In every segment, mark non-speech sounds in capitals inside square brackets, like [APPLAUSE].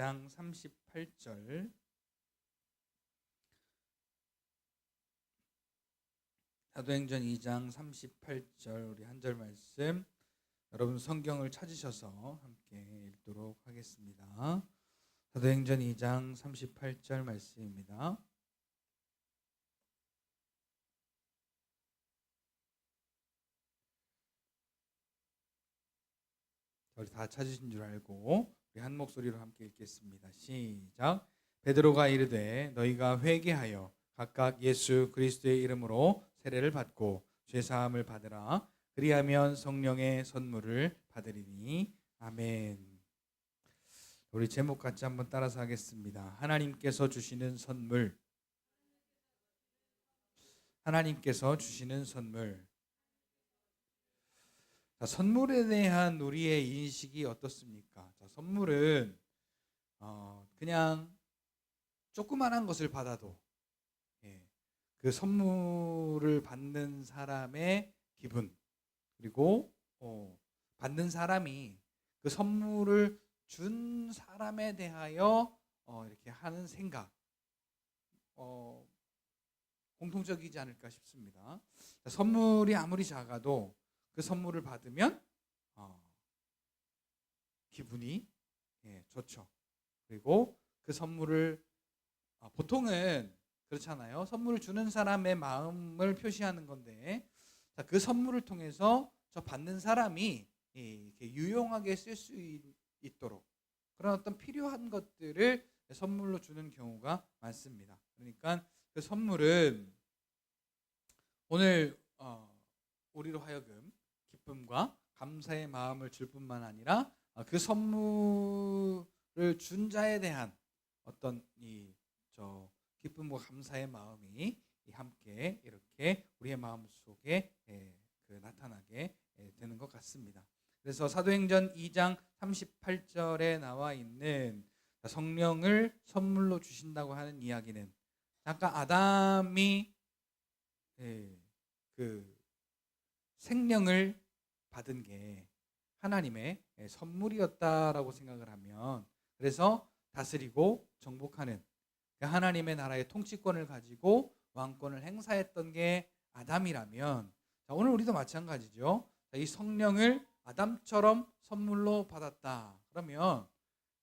2장 38절 사도행전 2장 38절 우리 한 절 말씀 여러분 성경을 찾으셔서 함께 읽도록 하겠습니다. 사도행전 2장 38절 말씀입니다. 우리 다 찾으신 줄 알고 우리 한 목소리로 함께 읽겠습니다. 시작. 베드로가 이르되 너희가 회개하여 각각 예수 그리스도의 이름으로 세례를 받고 죄 사함을 받으라. 그리하면 성령의 선물을 받으리니 아멘. 우리 제목 같이 한번 따라서 하겠습니다. 하나님께서 주시는 선물. 하나님께서 주시는 선물. 자, 선물에 대한 우리의 인식이 어떻습니까? 자, 선물은 어, 그냥 조그만한 것을 받아도 예, 그 선물을 받는 사람의 기분 그리고 어, 받는 사람이 그 선물을 준 사람에 대하여 어, 이렇게 하는 생각 어, 공통적이지 않을까 싶습니다. 자, 선물이 아무리 작아도 그 선물을 받으면 어, 기분이 예, 좋죠. 그리고 그 선물을 어, 보통은 그렇잖아요. 선물을 주는 사람의 마음을 표시하는 건데 자, 그 선물을 통해서 저 받는 사람이 예, 이렇게 유용하게 쓸 수 있도록 그런 어떤 필요한 것들을 선물로 주는 경우가 많습니다. 그러니까 그 선물은 오늘 어, 우리로 하여금 기쁨과 감사의 마음을 줄 뿐만 아니라 어, 그 선물을 준 자에 대한 어떤 이 저 기쁨과 감사의 마음이 함께 이렇게 우리의 마음 속에 예, 그 나타나게 예, 되는 것 같습니다. 그래서 사도행전 2장 38절에 나와 있는 성령을 선물로 주신다고 하는 이야기는 아까 아담이 예, 그 생명을 받은 게 하나님의 선물이었다라고 생각을 하면 그래서 다스리고 정복하는 그 하나님의 나라의 통치권을 가지고 왕권을 행사했던 게 아담이라면 오늘 우리도 마찬가지죠. 이 성령을 아담처럼 선물로 받았다. 그러면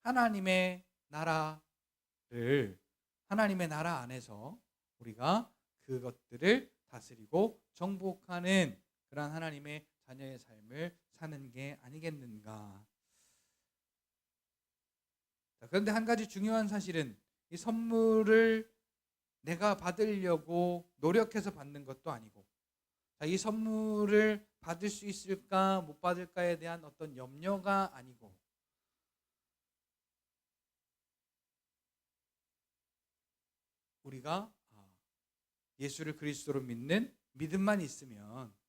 하나님의 나라를 하나님의 나라 안에서 우리가 그것들을 다스리고 정복하는 그러한 하나님의 자녀의 삶을 사는 게 아니겠는가. 그런데 한 가지 중요한 사실은 이 선물을 내가 받으려고 노력해서 받는 것도 아니고 이 선물을 받을 수 있을까 못 받을까에 대한 어떤 염려가 아니고 우리가 아, 예수를 그리스도로 믿는 믿음만 있으면 어,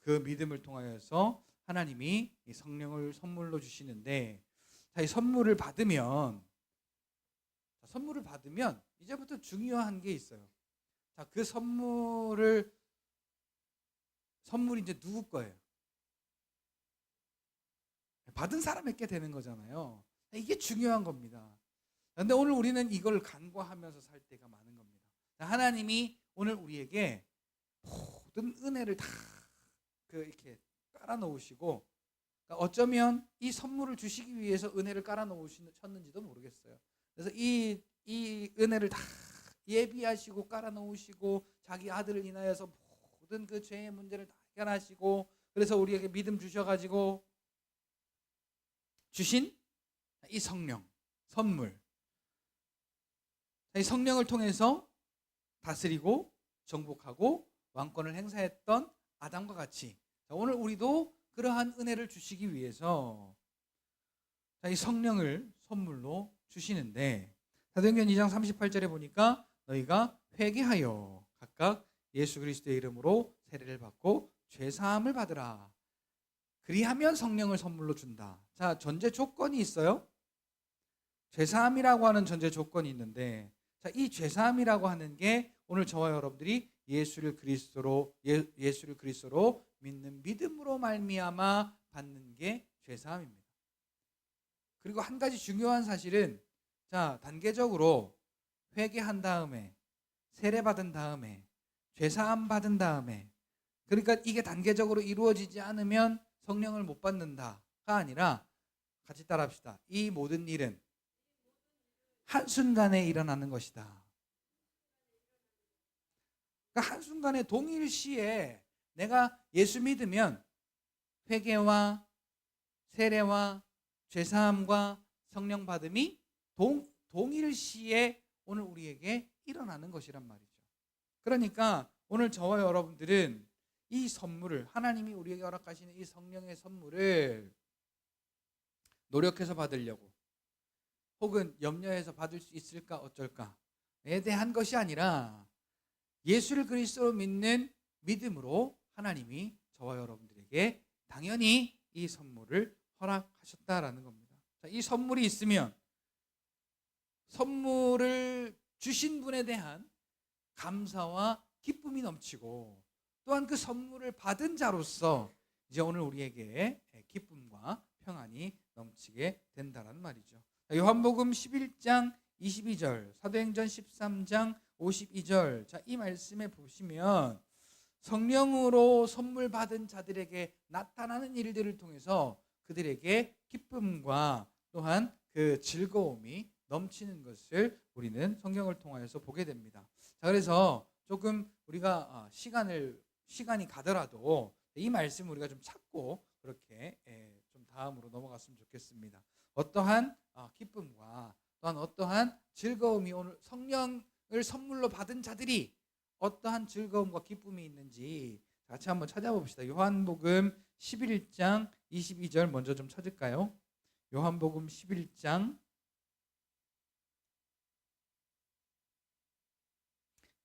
그 믿음을 통하여서 하나님이 성령을 선물로 주시는데 이 선물을 받으면 선물을 받으면 이제부터 중요한 게 있어요. 자, 그 선물을 선물이 이제 누구 거예요? 받은 사람에게 되는 거잖아요. 이게 중요한 겁니다. 그런데 오늘 우리는 이걸 간과하면서 살 때가 많은 겁니다. 하나님이 오늘 우리에게 모든 은혜를 다 그 이렇게 깔아 놓으시고 그러니까 어쩌면 이 선물을 주시기 위해서 은혜를 깔아 놓으셨는지도 모르겠어요. 그래서 이, 이 은혜를 다 예비하시고 깔아 놓으시고 자기 아들을 인하여서 모든 그 죄의 문제를 다 해결하시고 그래서 우리에게 믿음 주셔 가지고 주신 이 성령 선물 이 성령을 통해서 다스리고 정복하고 왕권을 행사했던 아담과 같이 오늘 우리도 그러한 은혜를 주시기 위해서 이 성령을 선물로 주시는데 사도행전 2장 38절에 보니까 너희가 회개하여 각각 예수 그리스도의 이름으로 세례를 받고 죄 사함을 받으라. 그리하면 성령을 선물로 준다. 자, 전제 조건이 있어요. 죄 사함이라고 하는 전제 조건이 있는데 자, 이 죄 사함이라고 하는 게 오늘 저와 여러분들이 예수를 그리스도로 예, 예수를 그리스도로 믿는 믿음으로 말미암아 받는 게 죄 사함입니다. 그리고 한 가지 중요한 사실은 자, 단계적으로 회개한 다음에 세례 받은 다음에 죄사함 받은 다음에 그러니까 이게 단계적으로 이루어지지 않으면 성령을 못 받는다가 아니라 같이 따라합시다. 이 모든 일은 한순간에 일어나는 것이다. 그러니까 한순간에 동일시에 내가 예수 믿으면 회개와 세례와 죄사함과 성령 받음이 동, 동일시에 오늘 우리에게 일어나는 것이란 말이죠. 그러니까 오늘 저와 여러분들은 이 선물을 하나님이 우리에게 허락하시는 이 성령의 선물을 노력해서 받으려고 혹은 염려해서 받을 수 있을까 어쩔까에 대한 것이 아니라 예수를 그리스도로 믿는 믿음으로 하나님이 저와 여러분들에게 당연히 이 선물을 허락하셨다라는 겁니다. 자, 이 선물이 있으면 선물을 주신 분에 대한 감사와 기쁨이 넘치고 또한 그 선물을 받은 자로서 이제 오늘 우리에게 기쁨과 평안이 넘치게 된다는 말이죠. 요한복음 11장 22절, 사도행전 13장 52절. 자, 이 말씀에 보시면 성령으로 선물 받은 자들에게 나타나는 일들을 통해서 그들에게 기쁨과 또한 그 즐거움이 넘치는 것을 우리는 성경을 통하여서 보게 됩니다. 자, 그래서 조금 우리가 어, 시간을 시간이 가더라도 이 말씀 우리가 좀 찾고 그렇게 예, 좀 다음으로 넘어갔으면 좋겠습니다. 어떠한 어, 기쁨과 또한 어떠한 즐거움이 오늘 성령을 선물로 받은 자들이 어떠한 즐거움과 기쁨이 있는지 같이 한번 찾아봅시다. 요한복음 11장 22절 먼저 좀 찾을까요? 요한복음 11장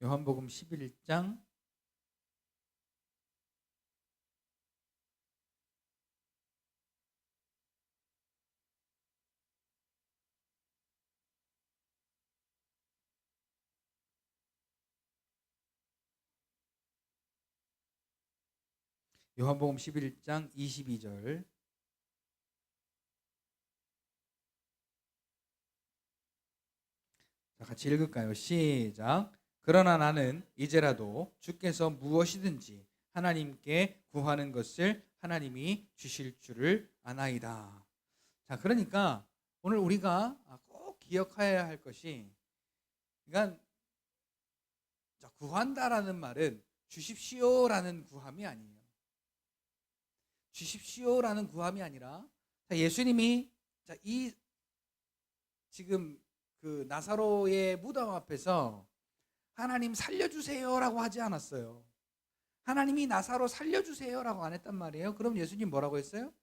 요한복음 11장 요한복음 11장 22절 자, 같이 읽을까요? 시작. 그러나 나는 이제라도 주께서 무엇이든지 하나님께 구하는 것을 하나님이 주실 줄을 아나이다. 자, 그러니까 오늘 우리가 꼭 기억해야 할 것이 그러니까 구한다라는 말은 주십시오라는 구함이 아니에요. 주십시오라는 구함이 아니라 예수님이 이 지금 그 나사로의 무덤 앞에서 하나님 살려주세요라고 하지 않았어요. 하나님이 나사로 살려주세요라고 안 했단 말이에요. 그럼 예수님 뭐라고 했어요?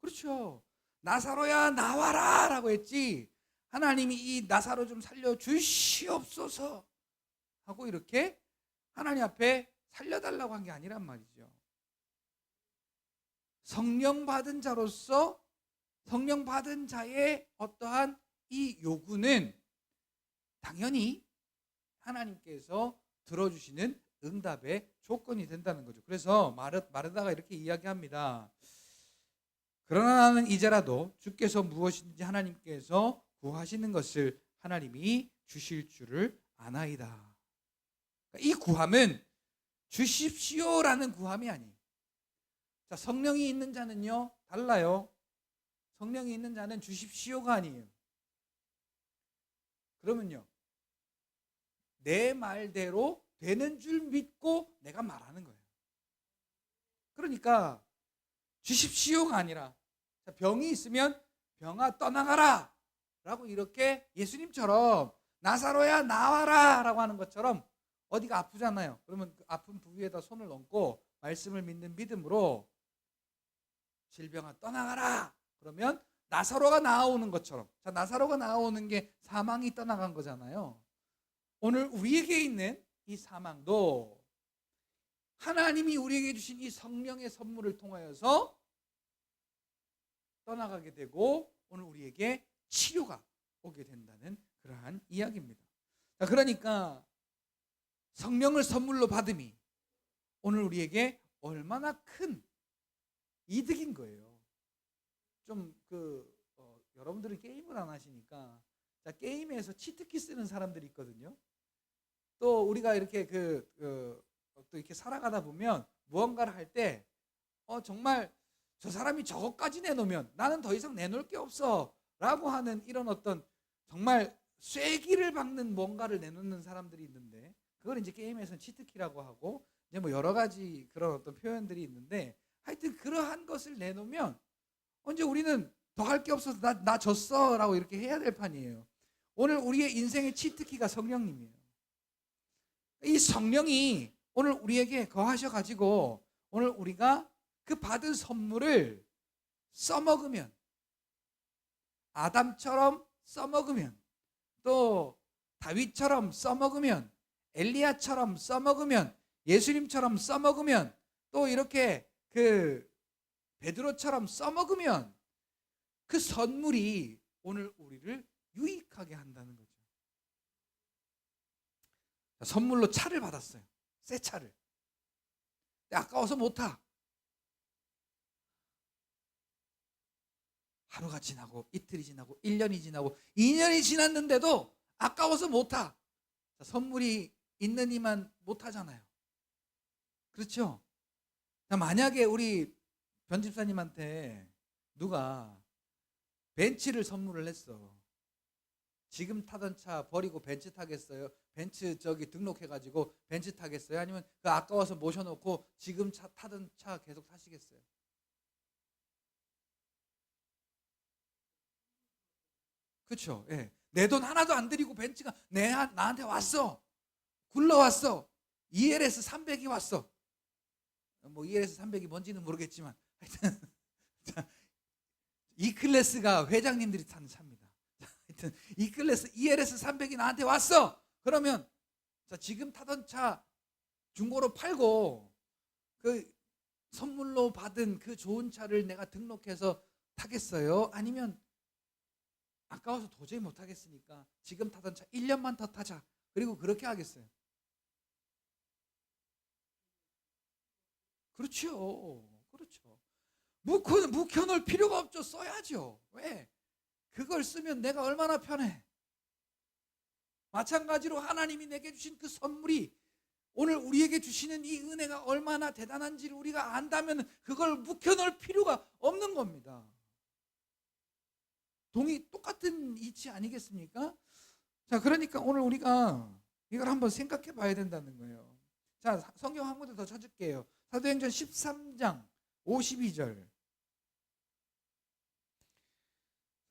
그렇죠. 나사로야 나와라 라고 했지. 하나님이 이 나사로 좀 살려 주시옵소서 하고 이렇게 하나님 앞에 살려달라고 한 게 아니란 말이죠. 성령 받은 자로서 성령 받은 자의 어떠한 이 요구는 당연히 하나님께서 들어주시는 응답의 조건이 된다는 거죠. 그래서 마르, 마르다가 이렇게 이야기합니다. 그러나 나는 이제라도 주께서 무엇인지 하나님께서 구하시는 것을 하나님이 주실 줄을 아나이다. 그러니까 이 구함은 주십시오라는 구함이 아니에요. 자, 성령이 있는 자는요, 달라요. 성령이 있는 자는 주십시오가 아니에요. 그러면요, 내 말대로 되는 줄 믿고 내가 말하는 거예요. 그러니까 주십시오가 아니라 병이 있으면 병아 떠나가라 라고 이렇게 예수님처럼 나사로야 나와라 라고 하는 것처럼 어디가 아프잖아요. 그러면 그 아픈 부위에다 손을 얹고 말씀을 믿는 믿음으로 질병아 떠나가라. 그러면 나사로가 나오는 것처럼 자 나사로가 나오는 게 사망이 떠나간 거잖아요. 오늘 우리에게 있는 이 사망도 하나님이 우리에게 주신 이 성령의 선물을 통하여서 떠나가게 되고 오늘 우리에게 치료가 오게 된다는 그러한 이야기입니다. 자, 그러니까 성령을 선물로 받음이 오늘 우리에게 얼마나 큰 이득인 거예요. 좀그 어, 여러분들은 게임을 안 하시니까 자 게임에서 치트키 쓰는 사람들이 있거든요. 또 우리가 이렇게 그, 그, 또 이렇게 살아가다 보면 무언가를 할 때 어, 정말 저 사람이 저것까지 내놓으면 나는 더 이상 내놓을 게 없어 라고 하는 이런 어떤 정말 쐐기를 박는 뭔가를 내놓는 사람들이 있는데 그걸 이제 게임에서는 치트키라고 하고 이제 뭐 여러 가지 그런 어떤 표현들이 있는데 하여튼 그러한 것을 내놓으면 언제 우리는 더 할 게 없어서 나, 나 졌어 라고 이렇게 해야 될 판이에요. 오늘 우리의 인생의 치트키가 성령님이에요. 이 성령이 오늘 우리에게 거하셔 가지고 오늘 우리가 그 받은 선물을 써먹으면 아담처럼 써먹으면 또 다윗처럼 써먹으면 엘리야처럼 써먹으면 예수님처럼 써먹으면 또 이렇게 그 베드로처럼 써먹으면 그 선물이 오늘 우리를 유익하게 한다는 거죠. 선물로 차를 받았어요. 새 차를. 아까워서 못 타. 하루가 지나고 이틀이 지나고 1년이 지나고 2년이 지났는데도 아까워서 못 타. 자, 선물이 있는 이만 못 타잖아요. 그렇죠? 자, 만약에 우리 변집사님한테 누가 벤츠를 선물을 했어. 지금 타던 차 버리고 벤츠 타겠어요? 벤츠 저기 등록해가지고 벤츠 타겠어요? 아니면 그 아까워서 모셔놓고 지금 차 타던 차 계속 타시겠어요? 그렇죠. 예. 내 돈 하나도 안 들이고 벤츠가 내 나한테 왔어. 굴러왔어. ELS 300이 왔어. 뭐 ELS 300이 뭔지는 모르겠지만 하여튼 [LAUGHS] 자, 이 클래스가 회장님들이 타는 차입니다. 자, 하여튼 이 클래스 ELS 300이 나한테 왔어. 그러면 자, 지금 타던 차 중고로 팔고 그 선물로 받은 그 좋은 차를 내가 등록해서 타겠어요? 아니면 아까워서 도저히 못 하겠으니까 지금 타던 차 1년만 더 타자. 그리고 그렇게 하겠어요. 그렇죠. 그렇죠. 묵혀, 묵혀놓을 필요가 없죠. 써야죠. 왜? 그걸 쓰면 내가 얼마나 편해. 마찬가지로 하나님이 내게 주신 그 선물이 오늘 우리에게 주시는 이 은혜가 얼마나 대단한지를 우리가 안다면 그걸 묵혀놓을 필요가 없는 겁니다. 동의 똑같은 이치 아니겠습니까? 자, 그러니까 오늘 우리가 이걸 한번 생각해 봐야 된다는 거예요. 자, 성경 한 군데 더 찾을게요. 사도행전 13장 52절.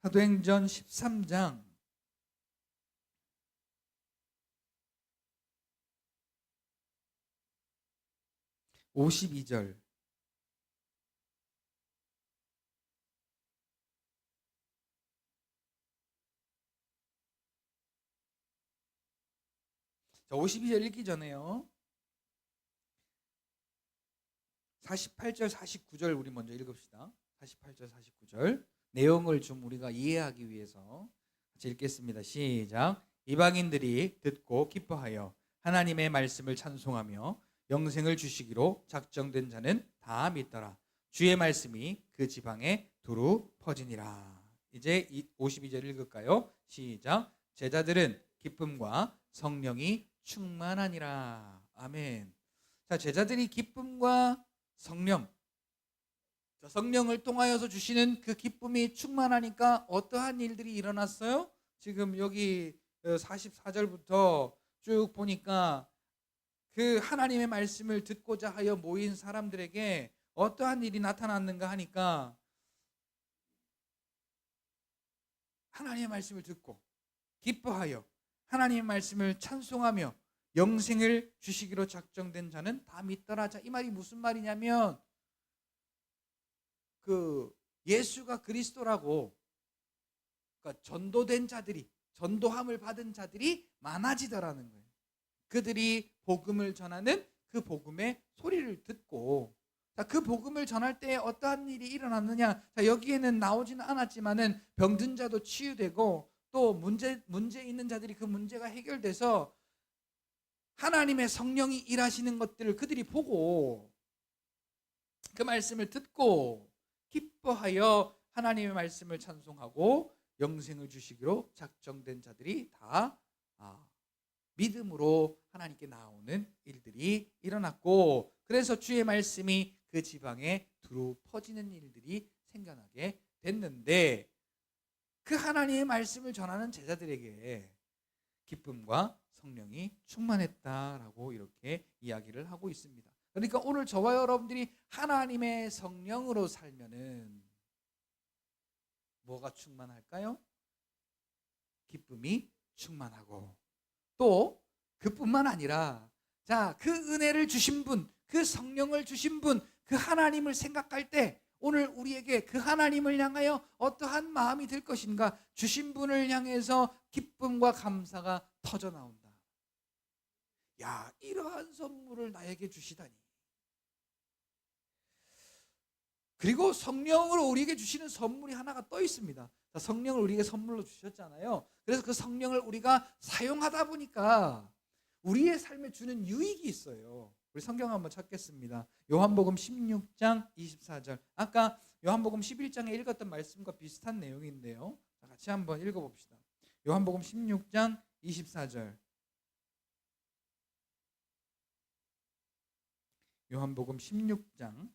사도행전 13장 52절. 자, 52절 읽기 전에요. 48절, 49절 우리 먼저 읽읍시다. 48절, 49절. 내용을 좀 우리가 이해하기 위해서 같이 읽겠습니다. 시작. 이방인들이 듣고 기뻐하여 하나님의 말씀을 찬송하며 영생을 주시기로 작정된 자는 다 믿더라. 주의 말씀이 그 지방에 두루 퍼지니라. 이제 52절 읽을까요? 시작. 제자들은 기쁨과 성령이 충만하니라. 아멘. 자, 제자들이 기쁨과 성령, 저 성령을 통하여서 주시는 그 기쁨이 충만하니까 어떠한 일들이 일어났어요? 지금 여기 44절부터 쭉 보니까 그 하나님의 말씀을 듣고자 하여 모인 사람들에게 어떠한 일이 나타났는가 하니까 하나님의 말씀을 듣고 기뻐하여 하나님의 말씀을 찬송하며 영생을 주시기로 작정된 자는 다 믿더라. 자, 이 말이 무슨 말이냐면 그 예수가 그리스도라고 그러니까 전도된 자들이 전도함을 받은 자들이 많아지더라는 거예요. 그들이 복음을 전하는 그 복음의 소리를 듣고 자, 그 복음을 전할 때 어떠한 일이 일어났느냐? 자, 여기에는 나오지는 않았지만은 병든 자도 치유되고 또 문제 문제 있는 자들이 그 문제가 해결돼서 하나님의 성령이 일하시는 것들을 그들이 보고 그 말씀을 듣고 기뻐하여 하나님의 말씀을 찬송하고 영생을 주시기로 작정된 자들이 다 아, 믿음으로 하나님께 나오는 일들이 일어났고 그래서 주의 말씀이 그 지방에 두루 퍼지는 일들이 생겨나게 됐는데 그 하나님의 말씀을 전하는 제자들에게 기쁨과 성령이 충만했다라고 이렇게 이야기를 하고 있습니다. 그러니까 오늘 저와 여러분들이 하나님의 성령으로 살면은 뭐가 충만할까요? 기쁨이 충만하고 또 그뿐만 아니라 자, 그 은혜를 주신 분, 그 성령을 주신 분, 그 하나님을 생각할 때 오늘 우리에게 그 하나님을 향하여 어떠한 마음이 들 것인가? 주신 분을 향해서 기쁨과 감사가 터져 나온다. 야, 이러한 선물을 나에게 주시다니. 그리고 성령으로 우리에게 주시는 선물이 하나가 떠 있습니다. 자, 성령을 우리에게 선물로 주셨잖아요. 그래서 그 성령을 우리가 사용하다 보니까 우리의 삶에 주는 유익이 있어요. 우리 성경 한번 찾겠습니다. 요한복음 16장 24절. 아까 요한복음 11장에 읽었던 말씀과 비슷한 내용인데요. 자, 같이 한번 읽어봅시다. 요한복음 16장 24절. 요한복음 16장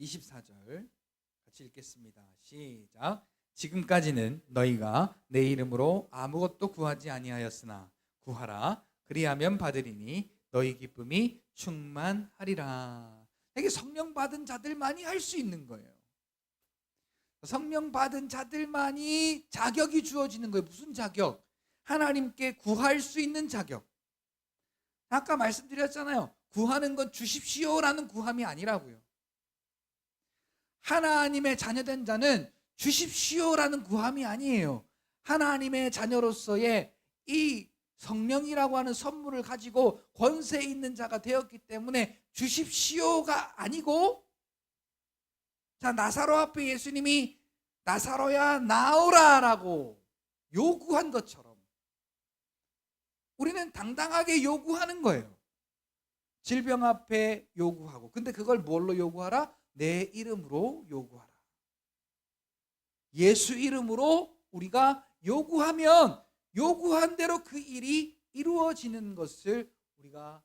24절 같이 읽겠습니다. 시작. 지금까지는 너희가 내 이름으로 아무것도 구하지 아니하였으나 구하라 그리하면 받으리니 너희 기쁨이 충만하리라. 이게 성령 받은 자들만이 할 수 있는 거예요. 성령 받은 자들만이 자격이 주어지는 거예요. 무슨 자격? 하나님께 구할 수 있는 자격. 아까 말씀드렸잖아요. 구하는 건 주십시오라는 구함이 아니라고요. 하나님의 자녀된 자는 주십시오라는 구함이 아니에요. 하나님의 자녀로서의 이 성령이라고 하는 선물을 가지고 권세 있는 자가 되었기 때문에 주십시오가 아니고 자 나사로 앞에 예수님이 나사로야 나오라라고 요구한 것처럼 우리는 당당하게 요구하는 거예요. 질병 앞에 요구하고 근데 그걸 뭘로 요구하라? 내 이름으로 요구하라. 예수 이름으로 우리가 요구하면 요구한 대로 그 일이 이루어지는 것을 우리가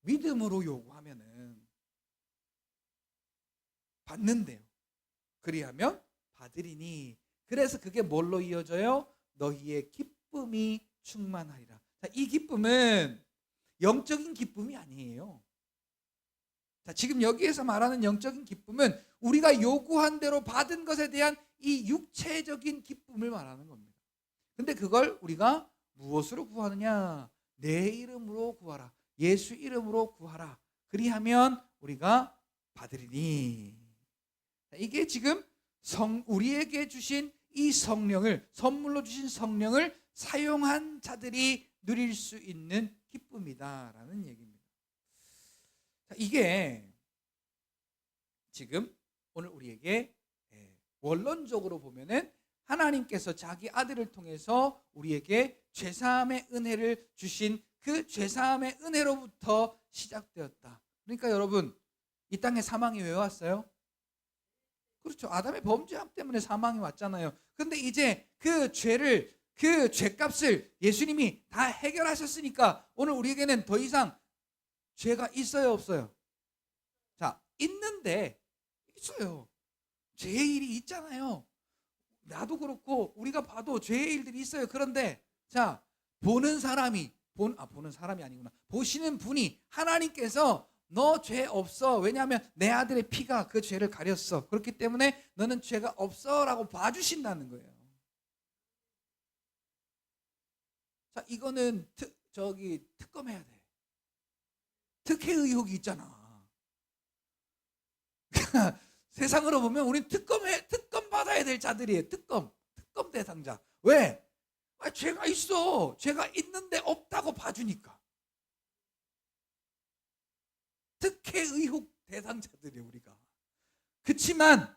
믿음으로 요구하면은 받는데요. 그리하면 받으리니. 그래서 그게 뭘로 이어져요? 너희의 기쁨이 충만하리라. 자, 이 기쁨은 영적인 기쁨이 아니에요. 자, 지금 여기에서 말하는 영적인 기쁨은 우리가 요구한 대로 받은 것에 대한 이 육체적인 기쁨을 말하는 겁니다. 근데 그걸 우리가 무엇으로 구하느냐? 내 이름으로 구하라. 예수 이름으로 구하라. 그리하면 우리가 받으리니. 이게 지금 성 우리에게 주신 이 성령을 선물로 주신 성령을 사용한 자들이 누릴 수 있는 기쁨이다라는 얘기입니다. 이게 지금 오늘 우리에게 예, 원론적으로 보면은 하나님께서 자기 아들을 통해서 우리에게 죄사함의 은혜를 주신 그 죄사함의 은혜로부터 시작되었다. 그러니까 여러분 이 땅에 사망이 왜 왔어요? 그렇죠. 아담의 범죄함 때문에 사망이 왔잖아요. 근데 이제 그 죄를 그 죄값을 예수님이 다 해결하셨으니까 오늘 우리에게는 더 이상 죄가 있어요, 없어요? 자, 있는데 있어요. 죄의 일이 있잖아요. 나도 그렇고 우리가 봐도 죄의 일들이 있어요. 그런데 자, 보는 사람이 본 아 보는 사람이 아니구나. 보시는 분이 하나님께서 너 죄 없어. 왜냐하면 내 아들의 피가 그 죄를 가렸어. 그렇기 때문에 너는 죄가 없어 라고 봐주신다는 거예요. 자, 이거는 특, 저기 특검해야 돼. 특혜 의혹이 있잖아. [LAUGHS] 세상으로 보면 우린 특검에 특검 받아야 될 자들이에요. 특검, 특검 대상자. 왜? 아, 죄가 있어. 죄가 있는데 없다고 봐주니까. 특혜 의혹 대상자들이 우리가. 그렇지만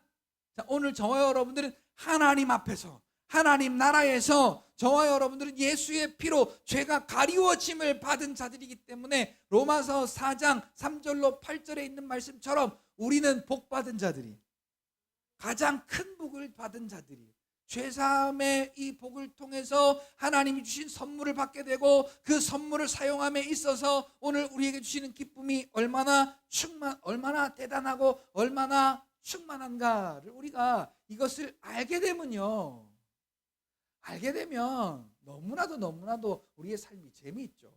오늘 저와 여러분들은 하나님 앞에서 하나님 나라에서 저와 여러분들은 예수의 피로 죄가 가리워짐을 받은 자들이기 때문에 로마서 4장 3절로 8절에 있는 말씀처럼 우리는 복 받은 자들이 가장 큰 복을 받은 자들이 죄사함의 이 복을 통해서 하나님이 주신 선물을 받게 되고 그 선물을 사용함에 있어서 오늘 우리에게 주시는 기쁨이 얼마나 충만 얼마나 대단하고 얼마나 충만한가를 우리가 이것을 알게 되면요. 알게 되면 너무나도 너무나도 우리의 삶이 재미있죠.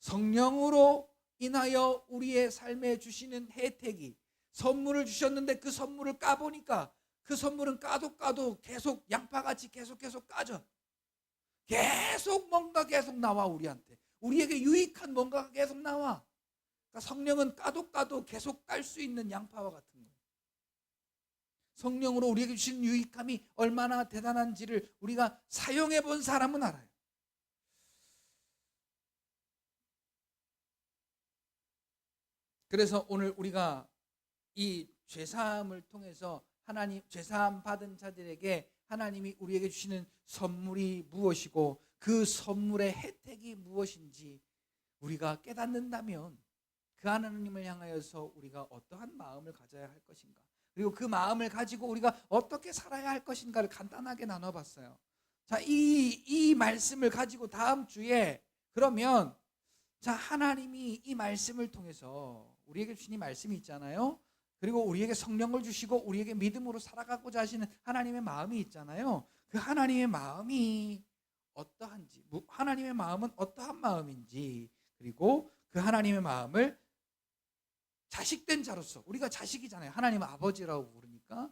성령으로 인하여 우리의 삶에 주시는 혜택이 선물을 주셨는데 그 선물을 까보니까 그 선물은 까도 까도 계속 양파같이 계속 계속 까져. 계속 뭔가 계속 나와 우리한테. 우리에게 유익한 뭔가가 계속 나와. 그러니까 성령은 까도 까도 계속 깔 수 있는 양파와 같은 거예요. 성령으로 우리에게 주신 유익함이 얼마나 대단한지를 우리가 사용해 본 사람은 알아요. 그래서 오늘 우리가 이 죄사함을 통해서 하나님 죄사함 받은 자들에게 하나님이 우리에게 주시는 선물이 무엇이고 그 선물의 혜택이 무엇인지 우리가 깨닫는다면 그 하나님을 향하여서 우리가 어떠한 마음을 가져야 할 것인가 그리고 그 마음을 가지고 우리가 어떻게 살아야 할 것인가를 간단하게 나눠봤어요. 자, 이, 이 말씀을 가지고 다음 주에 그러면 자, 하나님이 이 말씀을 통해서 우리에게 주신 이 말씀이 있잖아요. 그리고 우리에게 성령을 주시고 우리에게 믿음으로 살아가고자 하시는 하나님의 마음이 있잖아요. 그 하나님의 마음이 어떠한지, 무- 하나님의 마음은 어떠한 마음인지, 그리고 그 하나님의 마음을 자식된 자로서 우리가 자식이잖아요. 하나님 아버지라고 부르니까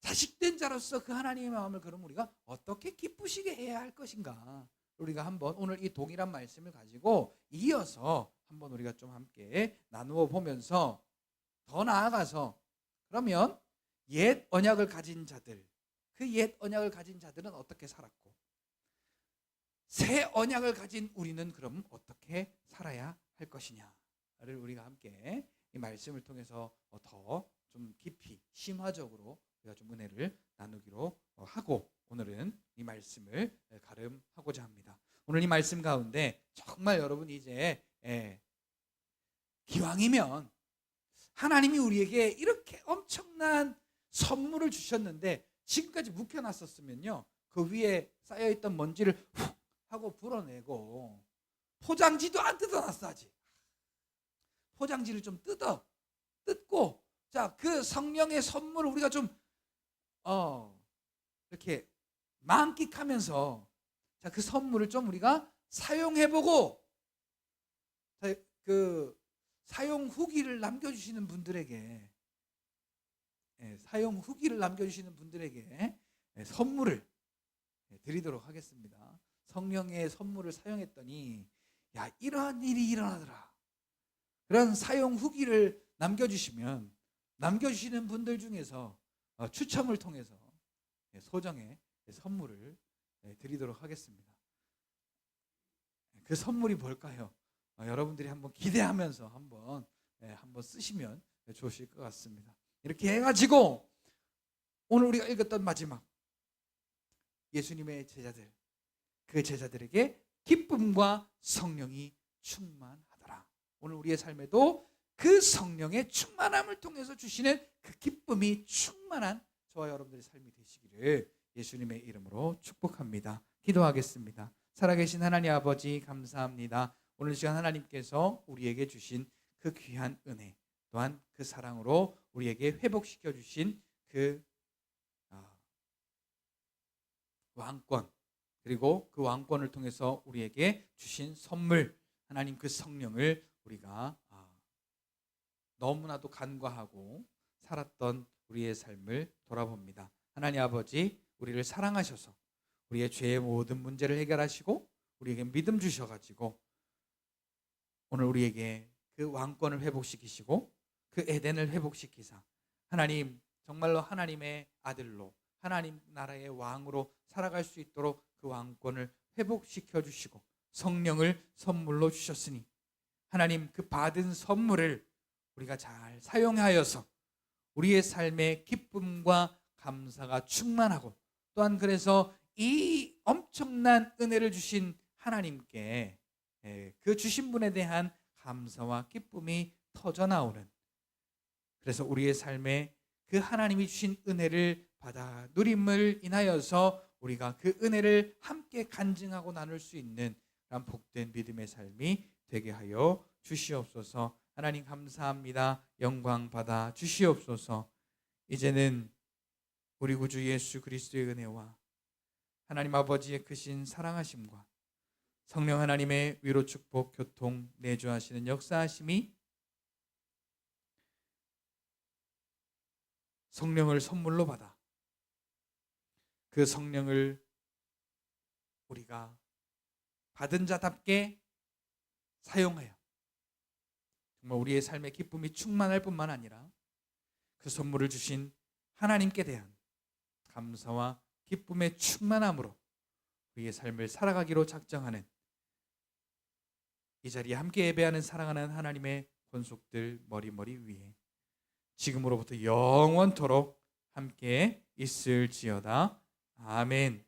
자식된 자로서 그 하나님의 마음을 그럼 우리가 어떻게 기쁘시게 해야 할 것인가? 우리가 한번 오늘 이 동일한 말씀을 가지고 이어서 한번 우리가 좀 함께 나누어 보면서 더 나아가서 그러면 옛 언약을 가진 자들 그 옛 언약을 가진 자들은 어떻게 살았고 새 언약을 가진 우리는 그럼 어떻게 살아야 할 것이냐를 우리가 함께 이 말씀을 통해서 더 좀 깊이 심화적으로 우리가 좀 은혜를 나누기로 하고 오늘은 이 말씀을 가름하고자 합니다. 오늘 이 말씀 가운데 정말 여러분 이제 예, 기왕이면 하나님이 우리에게 이렇게 엄청난 선물을 주셨는데 지금까지 묵혀놨었으면요 그 위에 쌓여있던 먼지를 훅 하고 불어내고 포장지도 안 뜯어놨어 아직 포장지를 좀 뜯어 뜯고 자 그 성령의 선물을 우리가 좀 어, 이렇게 만끽하면서 자 그 선물을 좀 우리가 사용해보고 자, 그 사용 후기를 남겨주시는 분들에게 예, 사용 후기를 남겨주시는 분들에게 예, 선물을 예, 드리도록 하겠습니다. 성령의 선물을 사용했더니 야 이러한 일이 일어나더라. 그런 사용 후기를 남겨주시면 남겨주시는 분들 중에서 어, 추첨을 통해서 예, 소정의 선물을 예, 드리도록 하겠습니다. 그 선물이 뭘까요? 어, 여러분들이 한번 기대하면서 한번 예, 한번 쓰시면 좋으실 것 같습니다. 이렇게 해가지고 오늘 우리가 읽었던 마지막 예수님의 제자들 그 제자들에게 기쁨과 성령이 충만하더라. 오늘 우리의 삶에도 그 성령의 충만함을 통해서 주시는 그 기쁨이 충만한 저와 여러분들의 삶이 되시기를 예수님의 이름으로 축복합니다. 기도하겠습니다. 살아계신 하나님 아버지 감사합니다. 오늘 시간 하나님께서 우리에게 주신 그 귀한 은혜 또한 그 사랑으로 우리에게 회복시켜 주신 그 아, 왕권 그리고 그 왕권을 통해서 우리에게 주신 선물 하나님 그 성령을 우리가 아, 너무나도 간과하고 살았던 우리의 삶을 돌아봅니다. 하나님 아버지 우리를 사랑하셔서 우리의 죄의 모든 문제를 해결하시고 우리에게 믿음 주셔가지고 오늘 우리에게 그 왕권을 회복시키시고 그 에덴을 회복시키사 하나님 정말로 하나님의 아들로 하나님 나라의 왕으로 살아갈 수 있도록 그 왕권을 회복시켜 주시고 성령을 선물로 주셨으니 하나님 그 받은 선물을 우리가 잘 사용하여서 우리의 삶의 기쁨과 감사가 충만하고 또한 그래서 이 엄청난 은혜를 주신 하나님께 예, 그 주신 분에 대한 감사와 기쁨이 터져 나오는 그래서 우리의 삶에 그 하나님이 주신 은혜를 받아 누림을 인하여서 우리가 그 은혜를 함께 간증하고 나눌 수 있는 그런 복된 믿음의 삶이 되게 하여 주시옵소서. 하나님 감사합니다. 영광 받아 주시옵소서. 이제는 우리 구주 예수 그리스도의 은혜와 하나님 아버지의 크신 사랑하심과 성령 하나님의 위로 축복 교통 내주하시는 역사하심이 성령을 선물로 받아 그 성령을 우리가 받은 자답게 사용하여 정말 우리의 삶의 기쁨이 충만할 뿐만 아니라 그 선물을 주신 하나님께 대한 감사와 기쁨의 충만함으로 우리의 삶을 살아가기로 작정하는 이 자리에 함께 예배하는 사랑하는 하나님의 권속들 머리머리 위에 지금으로부터 영원토록 함께 있을지어다. 아멘.